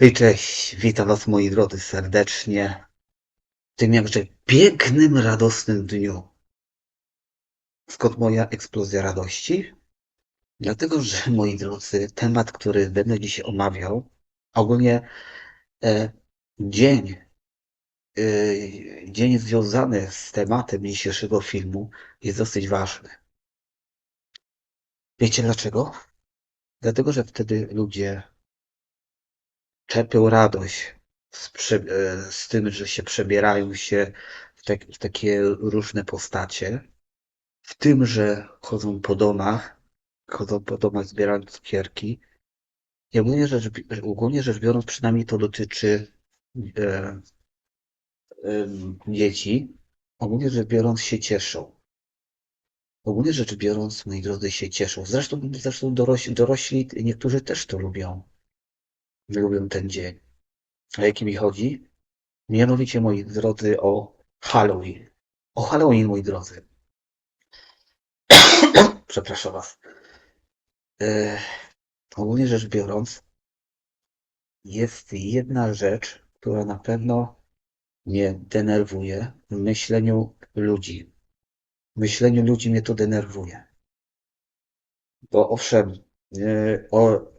Hej, cześć, witam was moi drodzy serdecznie w tym jakże pięknym, radosnym dniu. Skąd moja eksplozja radości? Dlatego, że moi drodzy, temat, który będę dzisiaj omawiał, a ogólnie e, dzień, e, dzień związany z tematem dzisiejszego filmu jest dosyć ważny. Wiecie dlaczego? Dlatego, że wtedy ludzie czerpią radość z, e, z tym, że się przebierają się w, tak, w takie różne postacie, w tym, że chodzą po domach, chodzą po domach zbierając cukierki. I ogólnie rzecz, ogólnie rzecz biorąc, przynajmniej to dotyczy e, e, dzieci, ogólnie rzecz biorąc się cieszą. Ogólnie rzecz biorąc, moi drodzy, się cieszą. Zresztą, zresztą dorośli, dorośli niektórzy też to lubią lubią ten dzień. O jaki mi chodzi? Mianowicie, moi drodzy, o Halloween. O Halloween, moi drodzy. Przepraszam was. E, ogólnie rzecz biorąc, jest jedna rzecz, która na pewno mnie denerwuje w myśleniu ludzi. W myśleniu ludzi mnie to denerwuje. Bo owszem, e, o,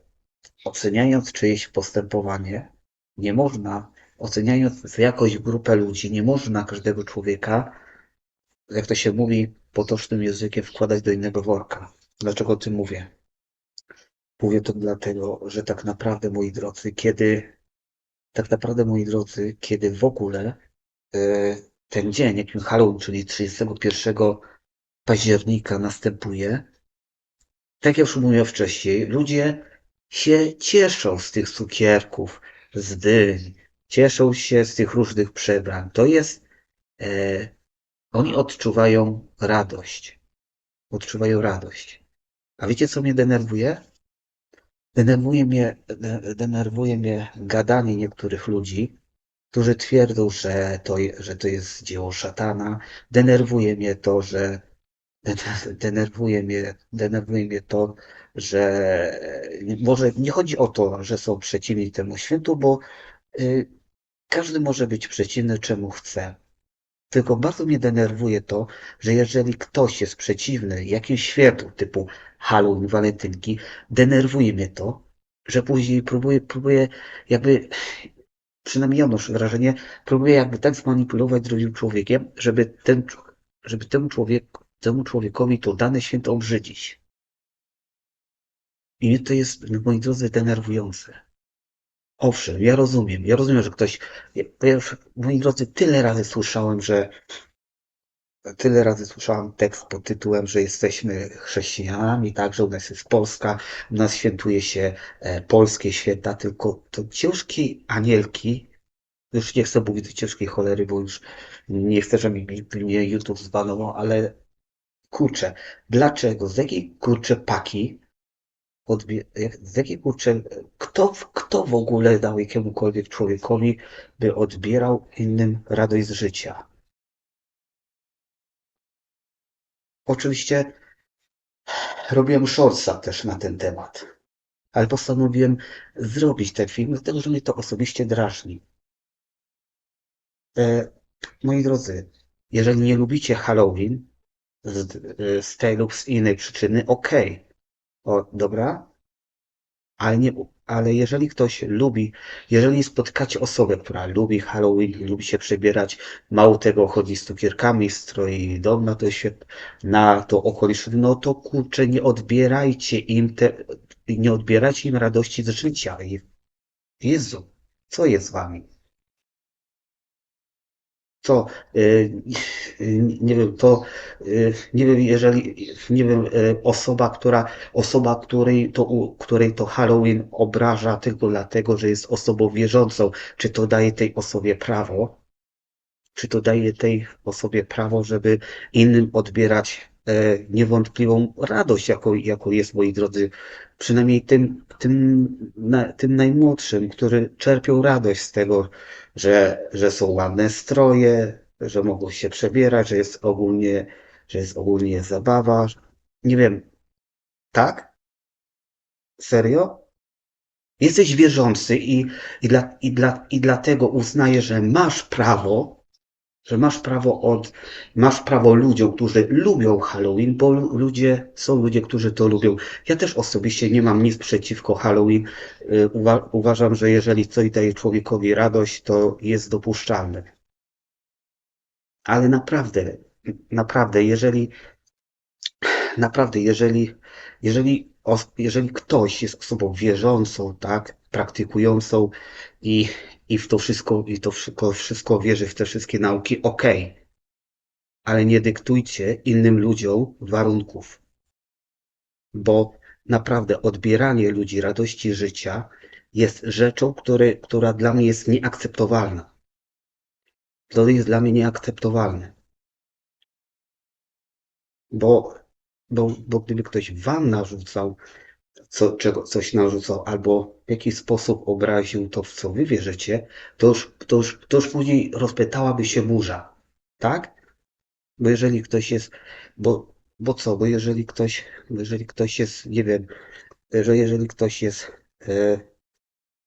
oceniając czyjeś postępowanie, nie można, oceniając jakąś grupę ludzi, nie można każdego człowieka, jak to się mówi potocznym językiem, wkładać do innego worka. Dlaczego o tym mówię? Mówię to dlatego, że tak naprawdę, moi drodzy, kiedy, tak naprawdę, moi drodzy, kiedy w ogóle e, ten dzień, jakim Halloween, czyli 31 października następuje, tak jak już mówiłem wcześniej, ludzie się cieszą z tych cukierków, z dyń, cieszą się z tych różnych przebrań. To jest, e, oni odczuwają radość. Odczuwają radość. A wiecie, co mnie denerwuje? Denerwuje mnie, de, denerwuje mnie gadanie niektórych ludzi, którzy twierdzą, że to, że to jest dzieło szatana. Denerwuje mnie to, że denerwuje mnie, denerwuje mnie to, że może nie chodzi o to, że są przeciwni temu świętu, bo y, każdy może być przeciwny czemu chce. Tylko bardzo mnie denerwuje to, że jeżeli ktoś jest przeciwny jakimś świętu typu Halloween, walentynki, denerwuje mnie to, że później próbuje, próbuje jakby, przynajmniej odnoszę wrażenie, próbuje jakby tak zmanipulować drugim człowiekiem, żeby ten, żeby temu człowieku, temu człowiekowi to dane święto obrzydzić. I mnie to jest, moi drodzy, denerwujące. Owszem, ja rozumiem, ja rozumiem, że ktoś, ja, już, moi drodzy, tyle razy słyszałem, że tyle razy słyszałem tekst pod tytułem, że jesteśmy chrześcijanami, tak, że u nas jest Polska, u nas świętuje się e, polskie święta, tylko to ciężkie anielki, już nie chcę mówić ciężkiej cholery, bo już nie chcę, żeby mi, mnie YouTube zbanował, ale kurczę, dlaczego, z jakiej kurczę paki z jakiej kurczę, kto, kto w ogóle dał jakiemukolwiek człowiekowi, by odbierał innym radość z życia? Oczywiście robiłem shortsa też na ten temat, ale postanowiłem zrobić ten film, dlatego że mnie to osobiście drażni. E, moi drodzy, jeżeli nie lubicie Halloween z, z tej lub z innej przyczyny, okej. O, dobra? Ale nie, ale jeżeli ktoś lubi, jeżeli spotkacie osobę, która lubi Halloween, lubi się przebierać, mało tego, chodzi z cukierkami, stroi dom na to świat, na to okoliczne, no to kurczę, nie odbierajcie im te, nie odbierajcie im radości z życia. Jezu, co jest z wami? Co, y, nie wiem, to, y, nie wiem, jeżeli, nie wiem, y, osoba, która, osoba, której to, której to Halloween obraża tylko dlatego, że jest osobą wierzącą, czy to daje tej osobie prawo, czy to daje tej osobie prawo, żeby innym odbierać e, niewątpliwą radość, jaką, jaką jest, moi drodzy, przynajmniej tym, tym, na, tym najmłodszym, którzy czerpią radość z tego, że, że są ładne stroje, że mogą się przebierać, że jest ogólnie, że jest ogólnie zabawa. Nie wiem, tak? Serio? Jesteś wierzący i, i, dla, i, dla, i dlatego uznaję, że masz prawo, że masz prawo od, masz prawo ludziom, którzy lubią Halloween, bo lu- ludzie, są ludzie, którzy to lubią. Ja też osobiście nie mam nic przeciwko Halloween. Y, Uwa, uważam, że jeżeli coś daje człowiekowi radość, to jest dopuszczalne. Ale naprawdę, naprawdę, jeżeli, naprawdę, jeżeli, jeżeli, jeżeli ktoś jest osobą wierzącą, tak, praktykującą i, i w to wszystko, i to wszystko, wszystko wierzy w te wszystkie nauki, okej, ale nie dyktujcie innym ludziom warunków, bo naprawdę odbieranie ludzi radości życia jest rzeczą, który, która dla mnie jest nieakceptowalna. To jest dla mnie nieakceptowalne. Bo, bo, bo gdyby ktoś wam narzucał, co, czego, coś narzucał, albo w jakiś sposób obraził to, w co wy wierzycie, to już, to już, to już później rozpętałaby się burza. Tak? Bo jeżeli ktoś jest, bo, bo co, bo jeżeli ktoś, jeżeli ktoś jest, nie wiem, że jeżeli ktoś jest, e,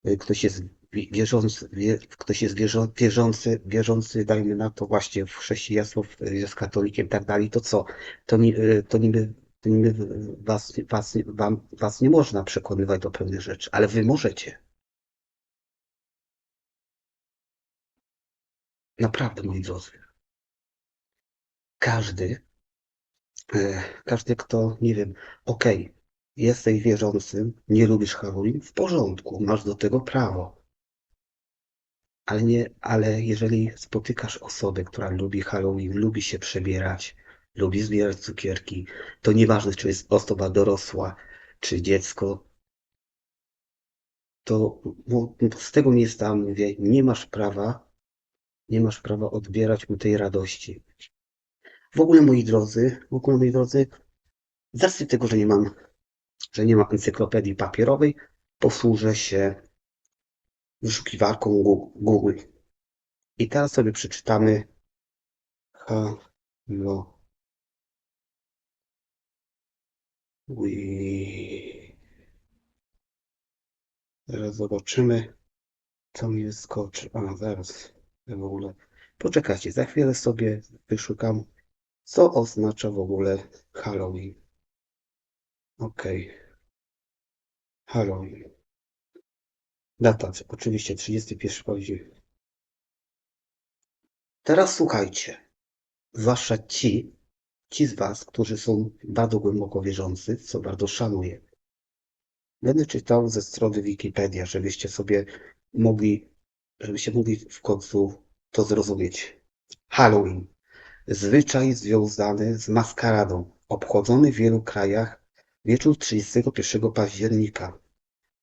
e, ktoś jest wi- wierzący, wie, ktoś jest wierzą, wierzący, wierzący, dajmy na to właśnie w chrześcijaństwo, jest katolikiem i tak dalej, to co? To, ni, e, to niby was, was, wam, was nie można przekonywać do pewnych rzeczy, ale wy możecie. Naprawdę, moi drodzy. Każdy, e, każdy, kto, nie wiem, okej, jesteś wierzącym, nie lubisz Halloween, w porządku, masz do tego prawo. Ale nie, ale jeżeli spotykasz osobę, która lubi Halloween, lubi się przebierać, lubi zbierać cukierki, to nieważne, czy jest osoba dorosła, czy dziecko, to z tego miejsca mówię, nie masz prawa, nie masz prawa odbierać mu tej radości. W ogóle, moi drodzy, w ogóle, moi drodzy, z racji tego, że nie mam, że nie mam encyklopedii papierowej, posłużę się wyszukiwarką Google. I teraz sobie przeczytamy Halloween. Teraz zobaczymy, co mi wyskoczy. A, zaraz. W ogóle. Poczekajcie, za chwilę sobie wyszukam, co oznacza w ogóle Halloween. Okej. Halloween. Data, oczywiście 31 października. Teraz słuchajcie. Zwłaszcza ci, ci z Was, którzy są bardzo głęboko wierzący, co bardzo szanuję. Będę czytał ze strony Wikipedia, żebyście sobie mogli, żebyście mogli w końcu to zrozumieć. Halloween. Zwyczaj związany z maskaradą, obchodzony w wielu krajach wieczór 31 października.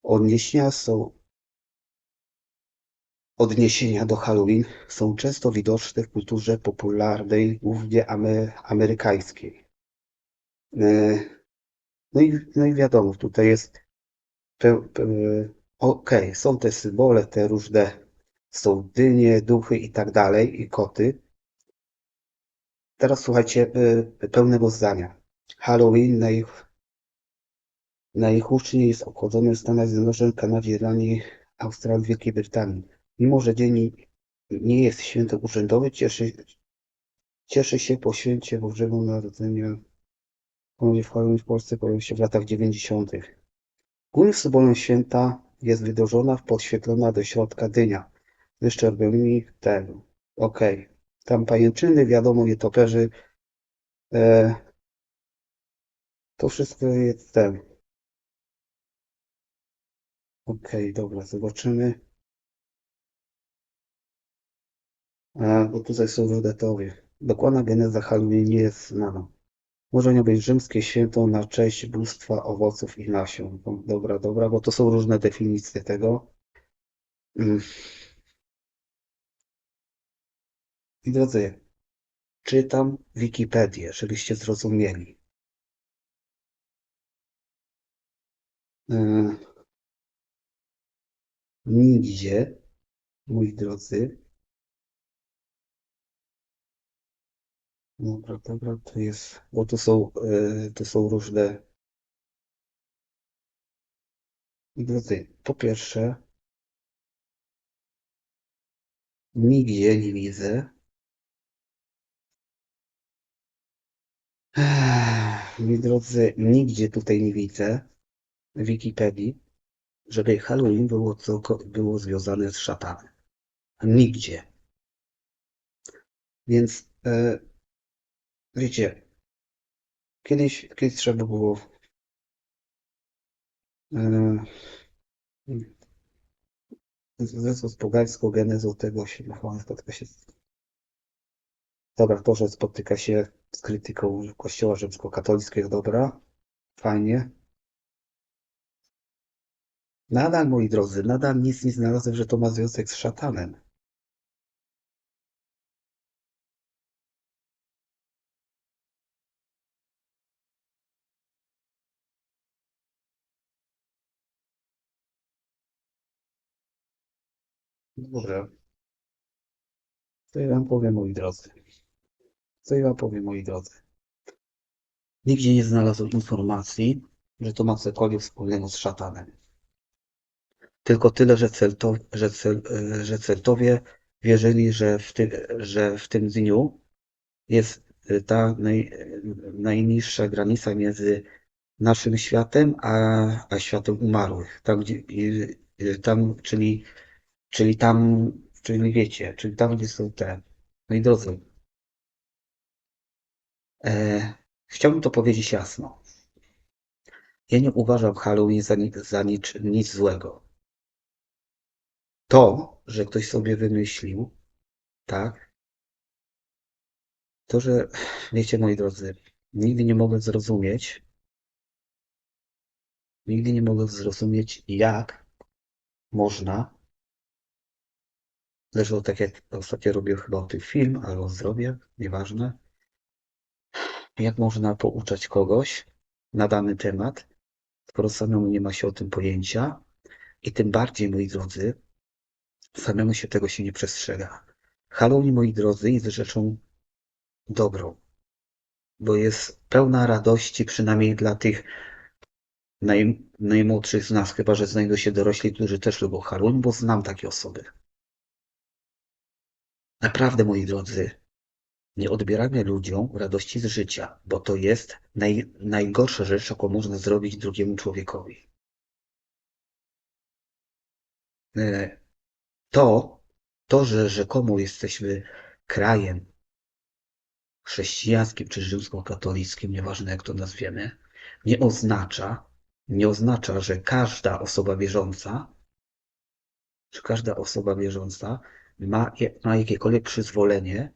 Odniesienia są Odniesienia do Halloween są często widoczne w kulturze popularnej, głównie ame- amerykańskiej. E, No i, no i wiadomo, tutaj jest. Okej, są te symbole, te różne, są dynie, duchy i tak dalej, i koty. Teraz słuchajcie e, pełnego zdania. Halloween naj, najhuczniej jest obchodzony w Stanach Zjednoczonych, Kanadzie, Irlandii, Australii, Wielkiej Brytanii. Mimo, że dzień nie jest świętem urzędowym, cieszy, cieszy się po święcie Bożego Narodzenia. Ponownie w Halloween w Polsce pojawił się w latach 90. Głównym symbolem święta jest wydrożona, podświetlona do środka dynia z wyszczerbionymi ten. Okej. Tam pajęczyny, wiadomo, nietoperzy. E, to wszystko jest ten. Okej, dobra, zobaczymy. Bo tutaj są teorie. Dokładna geneza Halloween nie jest znana. Może nie być rzymskie święto na cześć bóstwa owoców i nasion. No, Dobra, dobra, bo to są różne definicje tego. Mm. I drodzy, czytam Wikipedię, żebyście zrozumieli. Yy, Nigdzie, moi drodzy. Dobra, dobra, to jest, bo to są, yy, to są różne Drodzy, po pierwsze, nigdzie nie widzę. Ech, Moi drodzy, nigdzie tutaj nie widzę w Wikipedii, żeby Halloween było, całko- było związane z szatanem. Nigdzie. Więc e, wiecie, kiedyś, kiedyś trzeba było e, z, pogańską genezą tego się spotyka się. Dobra, to, że spotyka się z krytyką Kościoła rzymskokatolickiego, dobra, fajnie. Nadal, moi drodzy, nadal nic nie znalazłem, że to ma związek z szatanem. Dobra. Co ja wam powiem, moi drodzy? Co ja wam powiem, moi drodzy? Nigdzie nie znalazłem informacji, że to ma cokolwiek wspólnego z szatanem. Tylko tyle, że, celto, że, cel, e, że Celtowie wierzyli, że w, ty, że w tym dniu jest e, ta naj, najniższa granica między naszym światem a, a światem umarłych. Tam, gdzie, tam, czyli, czyli tam, czyli wiecie, czyli tam, gdzie są te. Moi drodzy, e, chciałbym to powiedzieć jasno. Ja nie uważam Halloween za, za nic, nic złego. To, że ktoś sobie wymyślił, tak, to, że, wiecie, moi drodzy, nigdy nie mogę zrozumieć, nigdy nie mogę zrozumieć, jak można, zresztą tak jak ostatnio robię chyba tym film, albo o zdrowie, nieważne, jak można pouczać kogoś na dany temat, skoro samemu nie ma się o tym pojęcia i tym bardziej, moi drodzy, samemu się tego się nie przestrzega. Halloween, moi drodzy, jest rzeczą dobrą, bo jest pełna radości, przynajmniej dla tych naj, najmłodszych z nas, chyba że znajdą się dorośli, którzy też lubią Halloween, bo znam takie osoby. Naprawdę, moi drodzy, nie odbieramy ludziom radości z życia, bo to jest naj, najgorsza rzecz, jaką można zrobić drugiemu człowiekowi. E, To, to, że rzekomo jesteśmy krajem chrześcijańskim czy rzymskokatolickim, nieważne jak to nazwiemy, nie oznacza, nie oznacza, że każda osoba wierząca, że każda osoba wierząca ma, ma jakiekolwiek przyzwolenie,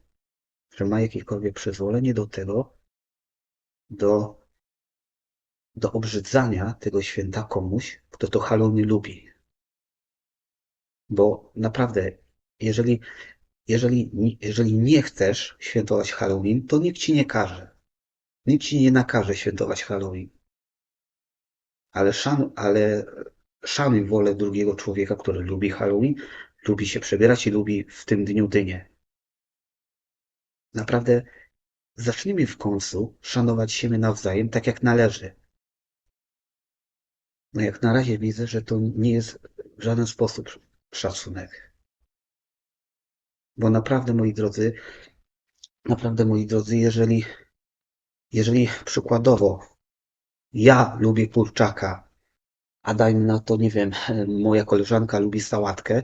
że ma jakiekolwiek przyzwolenie do tego, do, do obrzydzania tego święta komuś, kto to Halloween lubi. Bo naprawdę, jeżeli, jeżeli, jeżeli nie chcesz świętować Halloween, to nikt ci nie każe. Nikt ci nie nakaże świętować Halloween. Ale, szan, ale szanuj wolę drugiego człowieka, który lubi Halloween, lubi się przebierać i lubi w tym dniu dynię. Naprawdę zacznijmy w końcu szanować siebie nawzajem tak jak należy. No jak na razie widzę, że to nie jest w żaden sposób szacunek. Bo naprawdę, moi drodzy, naprawdę, moi drodzy, jeżeli, jeżeli przykładowo ja lubię kurczaka, a dajmy na to, nie wiem, moja koleżanka lubi sałatkę,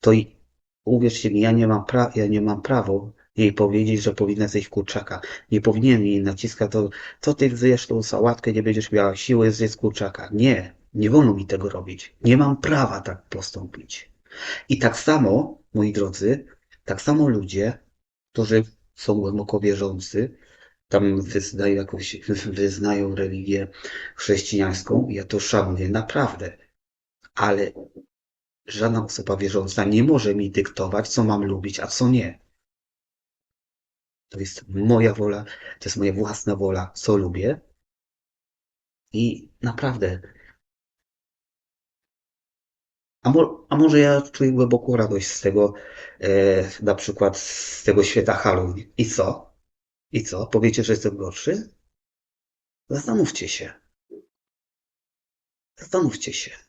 to i uwierzcie mi, ja nie mam, pra ja nie mam prawo jej powiedzieć, że powinna zjeść kurczaka. Nie powinien jej naciskać to, co ty zjesz tą sałatkę, nie będziesz miała siły zjeść kurczaka. Nie, nie wolno mi tego robić. Nie mam prawa tak postąpić. I tak samo, moi drodzy, tak samo ludzie, którzy są głęboko wierzący, tam wyznają jakąś, wyznają religię chrześcijańską, ja to szanuję naprawdę. Ale żadna osoba wierząca nie może mi dyktować, co mam lubić, a co nie. To jest moja wola, to jest moja własna wola, co lubię. I naprawdę. A, mo, a może ja czuję głęboką radość z tego, e, na przykład z tego świata Halloween. I co? I co? Powiecie, że jestem gorszy? Zastanówcie się. Zastanówcie się.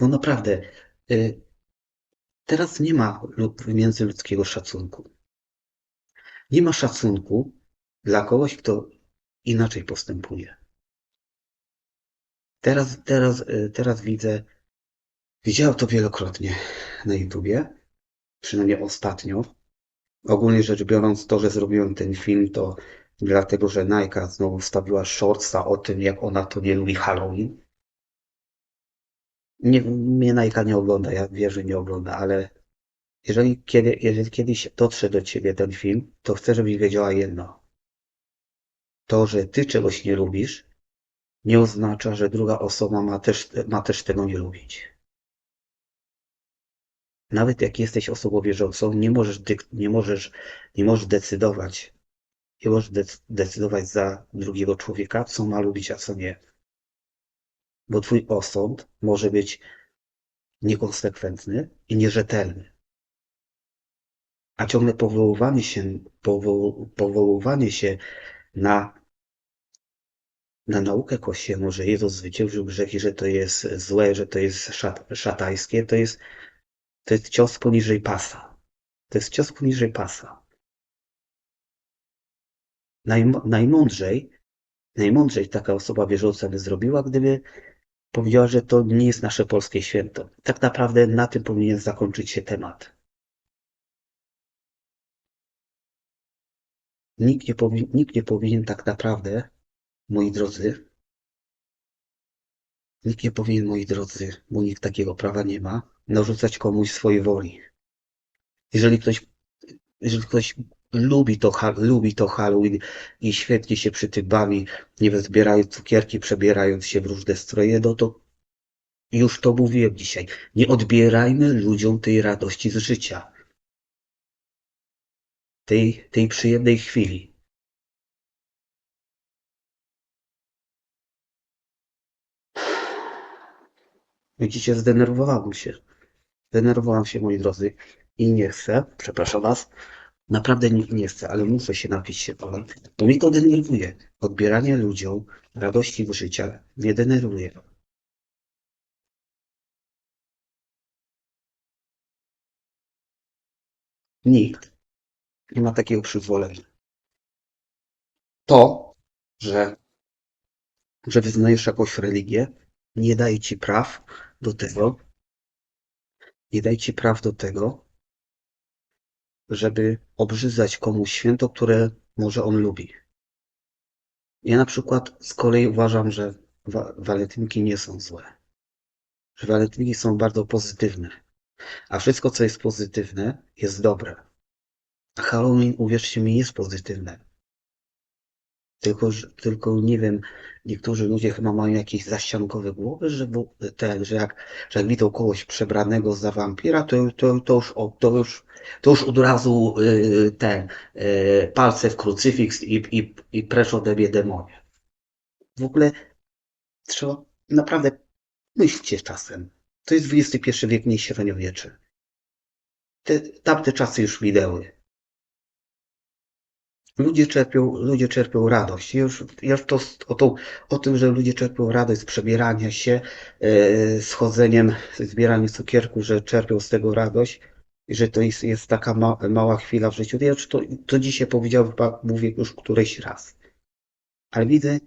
Bo naprawdę, y, teraz nie ma lu- międzyludzkiego szacunku. Nie ma szacunku dla kogoś, kto inaczej postępuje. Teraz, teraz, y, teraz widzę, widziałem to wielokrotnie na YouTubie, przynajmniej ostatnio. Ogólnie rzecz biorąc, to, że zrobiłem ten film, to dlatego, że Nike znowu wstawiła shortsa o tym, jak ona to nie lubi Halloween. Nie, mnie Nike nie ogląda, ja wiem, że nie ogląda, ale jeżeli, kiedy, jeżeli kiedyś dotrze do ciebie ten film, to chcę, żebyś wiedziała jedno. To, że ty czegoś nie lubisz, nie oznacza, że druga osoba ma też, ma też tego nie lubić. Nawet jak jesteś osobą wierzącą, nie możesz, nie możesz, nie możesz decydować, nie możesz dec- decydować za drugiego człowieka, co ma lubić, a co nie. Bo twój osąd może być niekonsekwentny i nierzetelny. A ciągle powoływanie się, powo, powoływanie się na, na naukę kościelną, że Jezus zwyciężył grzechy, że to jest złe, że to jest szat, szatańskie, to jest, to jest cios poniżej pasa. To jest cios poniżej pasa. Najm- najmądrzej, najmądrzej taka osoba wierząca by zrobiła, gdyby powiedziała, że to nie jest nasze polskie święto. Tak naprawdę na tym powinien zakończyć się temat. Nikt nie, powi- nikt nie powinien tak naprawdę, moi drodzy, nikt nie powinien, moi drodzy, bo nikt takiego prawa nie ma, narzucać komuś swojej woli. Jeżeli ktoś, jeżeli ktoś lubi to, lubi to Halloween i świetnie się przy tym bawi, nie wiem, zbierając cukierki, przebierając się w różne stroje, no to już to mówiłem dzisiaj. Nie odbierajmy ludziom tej radości z życia. Tej, tej przyjemnej chwili. Widzicie, zdenerwowałem się. Zdenerwowałem się, moi drodzy, i nie chcę, przepraszam was, naprawdę nie, nie chcę, ale muszę się napić się pana, bo mnie to denerwuje. Odbieranie ludziom radości w życia mnie denerwuje. Nikt nie ma takiego przyzwolenia. To, że, że wyznajesz jakąś religię, nie daje ci praw do tego, nie daje ci praw do tego, żeby obrzydzać komuś święto, które może on lubi. Ja na przykład z kolei uważam, że wa- walentynki nie są złe. Że walentynki są bardzo pozytywne. A wszystko, co jest pozytywne, jest dobre. A Halloween, uwierzcie mi, jest pozytywne. Tylko, tylko nie wiem, niektórzy ludzie chyba mają jakieś zaściankowe głowy, że, ten, że, jak, że jak widzą kogoś przebranego za wampira, to, to, to, już, to, już, to już od razu yy, ten yy, palce w krucyfiks i, i, i precz ode mnie demonie. W ogóle trzeba naprawdę myślcie czasem. To jest XXI wiek, nie średniowiecze. Te, tamte czasy już minęły. Ludzie czerpią, ludzie czerpią radość. Już, już to, o, o tym, że ludzie czerpią radość z przebierania się, e, z chodzeniem, z zbieraniem cukierków, że czerpią z tego radość że to jest, jest taka ma, mała chwila w życiu. Ja to, to dzisiaj powiedziałem, chyba mówię już któryś raz. Ale widzę,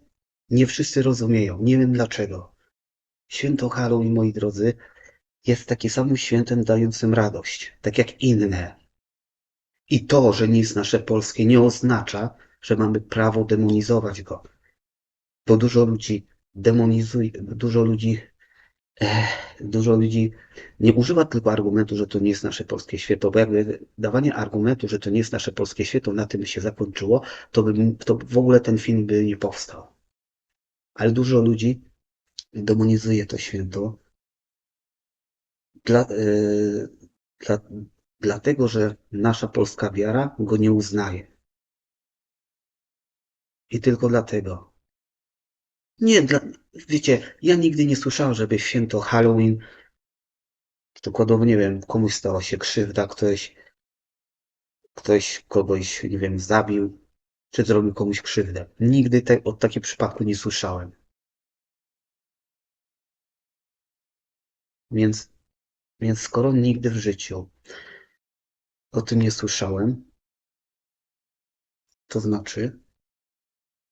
nie wszyscy rozumieją. Nie wiem dlaczego. Święto Halloween, moi drodzy, jest takim samym świętem dającym radość, tak jak inne. I to, że nie jest nasze polskie, nie oznacza, że mamy prawo demonizować go. Bo dużo ludzi demonizuje, dużo ludzi, eh, dużo ludzi nie używa tylko argumentu, że to nie jest nasze polskie święto, bo jakby dawanie argumentu, że to nie jest nasze polskie święto, na tym się zakończyło, to, by, to w ogóle ten film by nie powstał. Ale dużo ludzi demonizuje to święto dla, e, dla, dlatego, że nasza polska wiara go nie uznaje. I tylko dlatego. Nie, dla, wiecie, ja nigdy nie słyszałem, żeby święto Halloween, przykładowo, nie wiem, komuś stała się krzywda, ktoś, ktoś kogoś, nie wiem, zabił, czy zrobił komuś krzywdę. Nigdy te, o takim przypadku nie słyszałem. Więc, więc skoro nigdy w życiu o tym nie słyszałem, to znaczy,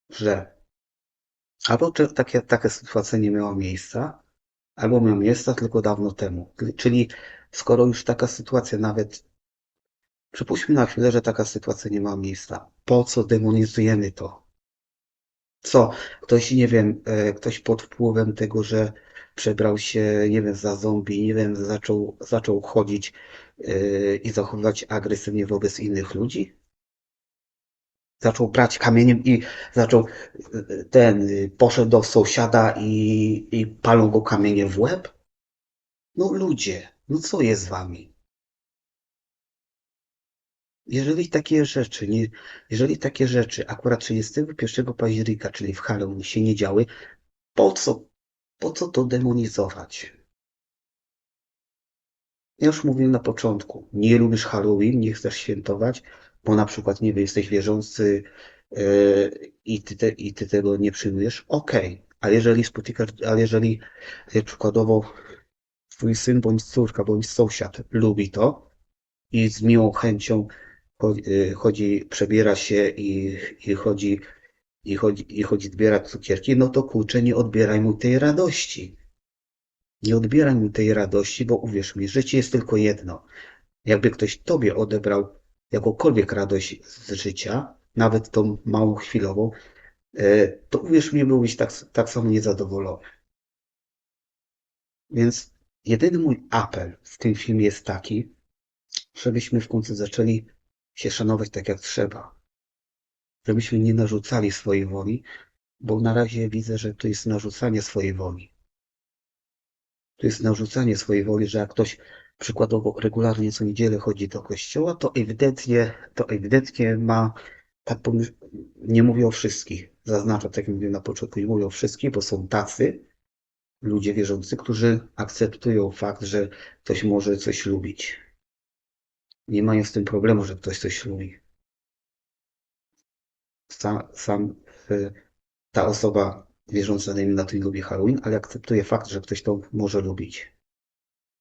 że albo takie, taka sytuacja nie miała miejsca, albo miała miejsce tylko dawno temu. Czyli skoro już taka sytuacja nawet, przypuśćmy na chwilę, że taka sytuacja nie ma miejsca, po co demonizujemy to? Co? Ktoś, nie wiem, e, ktoś pod wpływem tego, że przebrał się, nie wiem, za zombie, nie wiem, zaczął, zaczął chodzić i zachowywać agresywnie wobec innych ludzi? Zaczął brać kamieniem i zaczął ten, poszedł do sąsiada i, i palą go kamieniem w łeb? No ludzie, no co jest z wami? Jeżeli takie rzeczy, nie, jeżeli takie rzeczy akurat 31 października, czyli w Halloween się nie działy, po co, po co to demonizować? Ja już mówiłem na początku, nie lubisz Halloween, nie chcesz świętować, bo na przykład, nie wiem, jesteś wierzący yy, i, ty te, i ty tego nie przyjmujesz, okej, ale jeżeli spotykasz, ale jeżeli yy, przykładowo twój syn bądź córka bądź sąsiad lubi to i z miłą chęcią yy, chodzi, przebiera się i, i chodzi i chodzi, i chodzi zbierać cukierki, no to kurczę, nie odbieraj mu tej radości. Nie odbieraj mu tej radości, bo uwierz mi, życie jest tylko jedno. Jakby ktoś tobie odebrał jakąkolwiek radość z życia, nawet tą małą chwilową, e, to uwierz mi, byłbyś tak, tak samo niezadowolony. Więc jedyny mój apel w tym filmie jest taki, żebyśmy w końcu zaczęli się szanować tak jak trzeba. Żebyśmy nie narzucali swojej woli, bo na razie widzę, że to jest narzucanie swojej woli. To jest narzucanie swojej woli, że jak ktoś przykładowo regularnie co niedzielę chodzi do kościoła, to ewidentnie, to ewidentnie ma, tak pomyśl, nie mówię o wszystkich, zaznaczam, tak jak mówiłem na początku, nie mówię o wszystkich, bo są tacy ludzie wierzący, którzy akceptują fakt, że ktoś może coś lubić. Nie mają z tym problemu, że ktoś coś lubi. Sam, sam y, ta osoba wierząca dajmy na nie lubi Halloween, ale akceptuje fakt, że ktoś to może lubić.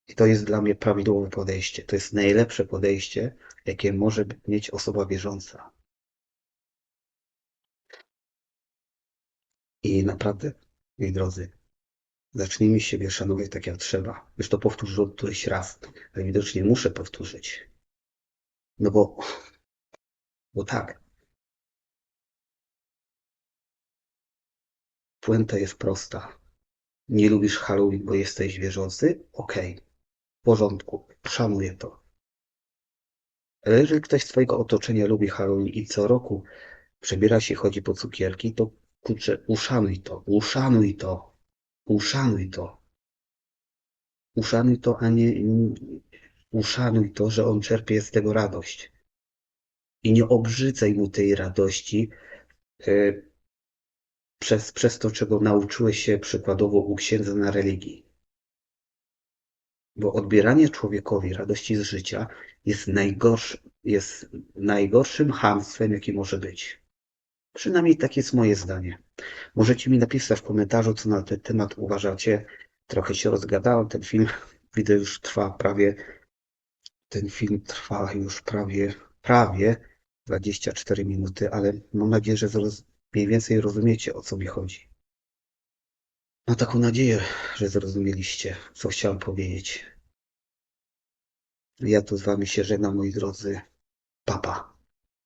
I to jest dla mnie prawidłowe podejście. To jest najlepsze podejście, jakie może mieć osoba wierząca. I naprawdę, moi drodzy, zacznijmy siebie szanować tak jak trzeba. Już to powtórzyłem któryś raz, ale widocznie muszę powtórzyć. No bo, bo tak. Puenta jest prosta. Nie lubisz Halloween, bo jesteś wierzący? Okej, w porządku, szanuję to. Ale jeżeli ktoś z twojego otoczenia lubi Halloween i co roku przebiera się, chodzi po cukierki, to kurczę, uszanuj to, uszanuj to, uszanuj to. Uszanuj to, a nie uszanuj to, że on czerpie z tego radość. I nie obrzydzaj mu tej radości yy, przez, przez to, czego nauczyłeś się przykładowo u księdza na religii. Bo odbieranie człowiekowi radości z życia jest, najgorszy, jest najgorszym hamstwem, jaki może być. Przynajmniej takie jest moje zdanie. Możecie mi napisać w komentarzu, co na ten temat uważacie. Trochę się rozgadałem. Ten film, widzę, już trwa prawie. Ten film trwa już prawie, prawie 24 minuty, ale mam nadzieję, że mniej więcej rozumiecie, o co mi chodzi. Mam taką nadzieję, że zrozumieliście, co chciałem powiedzieć. Ja tu z wami się żegnam, moi drodzy. Papa.